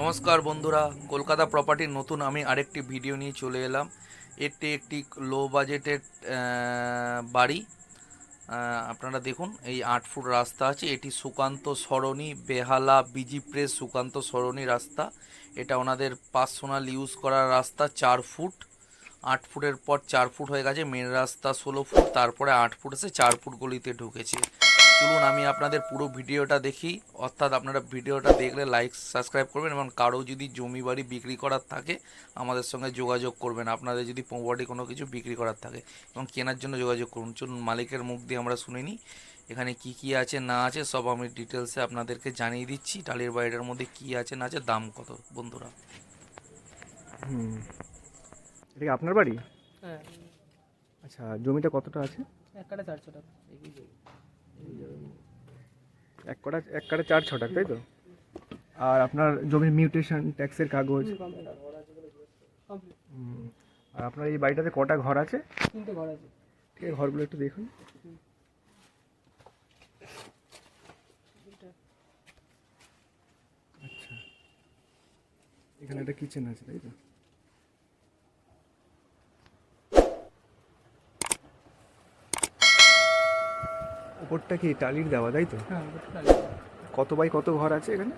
নমস্কার বন্ধুরা, কলকাতা প্রপার্টির নতুন আমি আরেকটি ভিডিও নিয়ে চলে এলাম। এটি একটি লো বাজেটের বাড়ি। আপনারা দেখুন, এই আট ফুট রাস্তা আছে। এটি সুকান্ত সরণি, বেহালা বিজি প্রেস সুকান্ত সরণি রাস্তা। এটা ওনাদের পার্সোনাল ইউজ করার রাস্তা, চার ফুট। আট ফুটের পর চার ফুট হয়ে গেছে মেন রাস্তা ষোলো ফুট, তারপরে আট ফুট এসে চার ফুট গলিতে ঢুকেছে। চলুন আমি আপনাদের পুরো ভিডিওটা দেখি। অর্থাৎ আপনারা ভিডিওটা দেখলে লাইক সাবস্ক্রাইব করবেন এবং কারও যদি জমি বাড়ি বিক্রি করার থাকে আমাদের সঙ্গে যোগাযোগ করবেন। আপনাদের যদি প্রপার্টি কোনো কিছু বিক্রি করার থাকে এবং কেনার জন্য যোগাযোগ করুন। চলুন মালিকের মুখ দিয়ে আমরা শুনে নিই। এখানে কি কি আছে না আছে সব আমি ডিটেলসে আপনাদেরকে জানিয়ে দিচ্ছি। টালির বাড়িটার মধ্যে কি আছে না আছে দাম কত বন্ধুরা? হুম এটা কি আপনার বাড়ি? হ্যাঁ। আচ্ছা জমিটা কতটা আছে? এক কাটা চারশো টাকা। এক কটা এক কাটা চার ছটা তাই তো? আর আপনার জমির মিউটেশন ট্যাক্সের কাগজ। আর আপনার এই বাড়িটাতে কটা ঘর আছে? তিনটে ঘর আছে। ঠিক আছে ঘরগুলো একটু দেখুন। আচ্ছা। এখানে একটা কিচেন আছে তাই তো? ওপরটা কি টালির দেওয়া তাই তো? হ্যাঁ কত বাই কত ঘর আছে এখানে?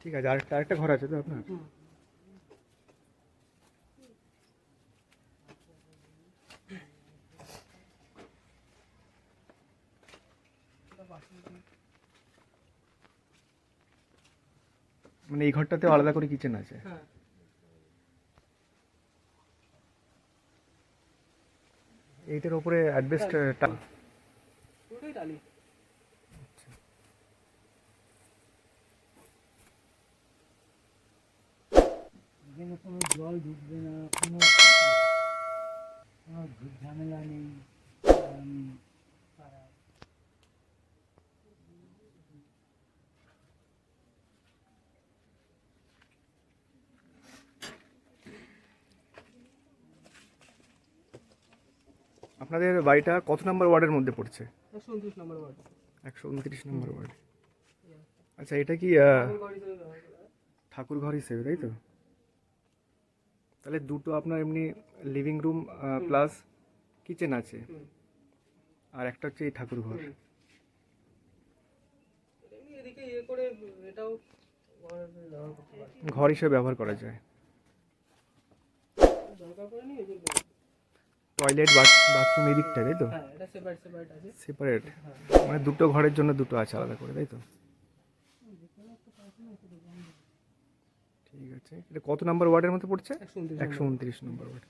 ঠিক আছে আর আরেকটা ঘর আছে তো আপনার? মানে এই ঘরটাতেও আলাদা করে কিচেন আছে? হ্যাঁ। এইটার উপরে অ্যাডবেস্ট পুরোটাই টালি এখানে কোনো জল ঢুকবে না কোনো কোনো ঝামেলা নেই। আপনাদের বাড়িটা কত নম্বর ওয়ার্ডের মধ্যে পড়ছে? একশো উনত্রিশ নম্বর ওয়ার্ড। একশো উনত্রিশ নম্বর ওয়ার্ড। আচ্ছা এটা কি। ঠাকুর ঘর হিসেবে তাই তো? তাহলে দুটো আপনার এমনি লিভিং রুম প্লাস কিচেন আছে। আর একটা হচ্ছে এই ঠাকুর ঘর ইয়ে ঘর হিসেবে ব্যবহার করা যায়। দরকার টয়লেট বাথরুম এই দিকটা তাই তো? হ্যাঁ সেপারেট সেপারেট হ্যাঁ। মানে দুটো ঘরের জন্য দুটো আছে আলাদা করে তাই তো? ঠিক আছে। এটা কত নম্বর ওয়ার্ডের মধ্যে পড়ছে? একশো উনত্রিশ নম্বর। ওয়ার্ড।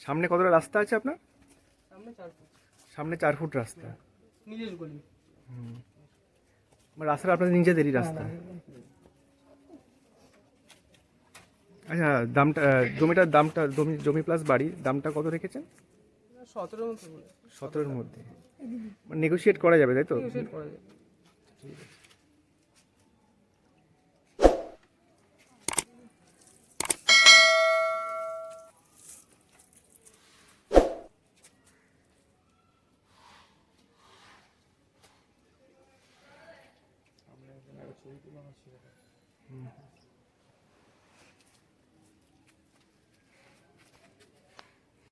সামনে কতটা রাস্তা আছে আপনার? সামনে চার ফুট। রাস্তা। নিজের গলি। মানে রাস্তাটা আপনাদের নিজেদেরই রাস্তা। আচ্ছা দামটা জমিটার দামটা জমি জমি প্লাস বাড়ি দামটা কত রেখেছেন? সতেরোর মধ্যে সতেরোর মধ্যে। নেগোসিয়েট নেগোশিয়েট করা যাবে তাই তো? সেট うん。